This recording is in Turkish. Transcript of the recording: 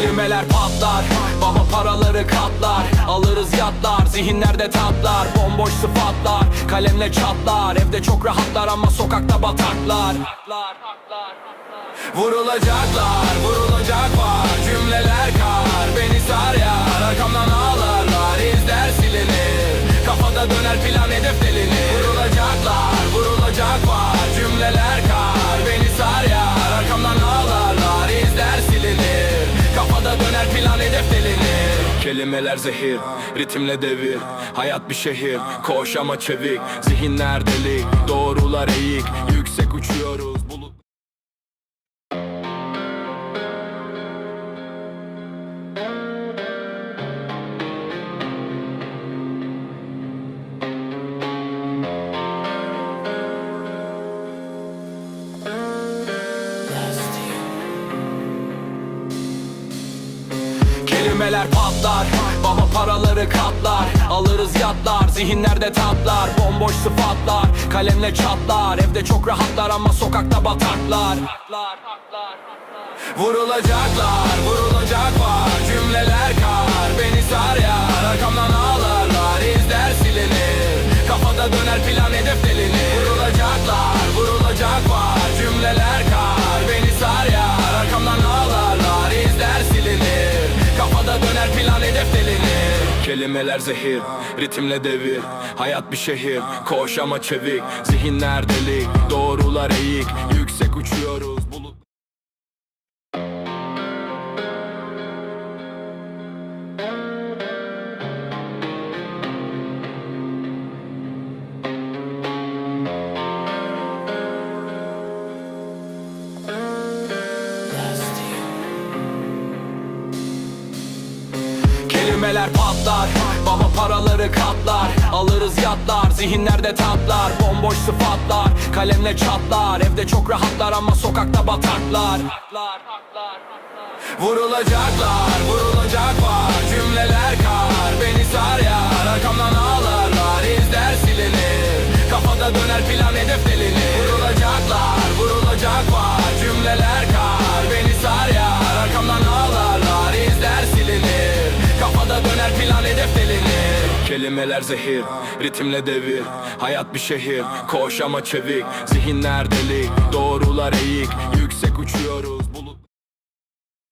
Kelimeler patlar. Baba paraları katlar. Alırız yatlar. Zihinlerde tatlar. Bomboş sıfatlar. Kalemle çatlar. Evde çok rahatlar ama sokakta bataklar. Vurulacaklar Vurulacak var Cümleler kar. Beni sar ya. Rakamdan ağlarlar. İzler silinir. Kafada döner plan hedef delinir Kelimeler zehir Ritimle devir. Hayat bir şehir Koş ama çevik. Zihinler delik Doğrular eğik. Yüksek uçuyoruz Kelimeler patlar Baba paraları katlar. Alırız yatlar Zihinlerde tatlar. Bomboş sıfatlar Kalemle çatlar. Evde çok rahatlar ama sokakta bataklar. Vurulacaklar Vurulacak var Cümleler kar Beni sar ya. Rakamdan ağlarlar izler silinir. Kafada döner plan hedef Kelimeler zehir Ritimle devir. Hayat bir şehir Koş ama çevik. Zihinler delik Doğrular eğik. Yüksek uçuyoruz Kelimeler patlar Baba paraları katlar. Alırız yatlar Zihinlerde tatlar. Bomboş sıfatlar Kalemle çatlar. Evde çok rahatlar ama sokakta bataklar. Vurulacaklar Vurulacak var Cümleler kar Beni sar ya Rakamdan ağlarlar izler silinir. Kafada döner plan Kelimeler zehir Ritimle devir. Hayat bir şehir Koş ama çevik. Zihinler delik Doğrular eğik. Yüksek uçuyoruz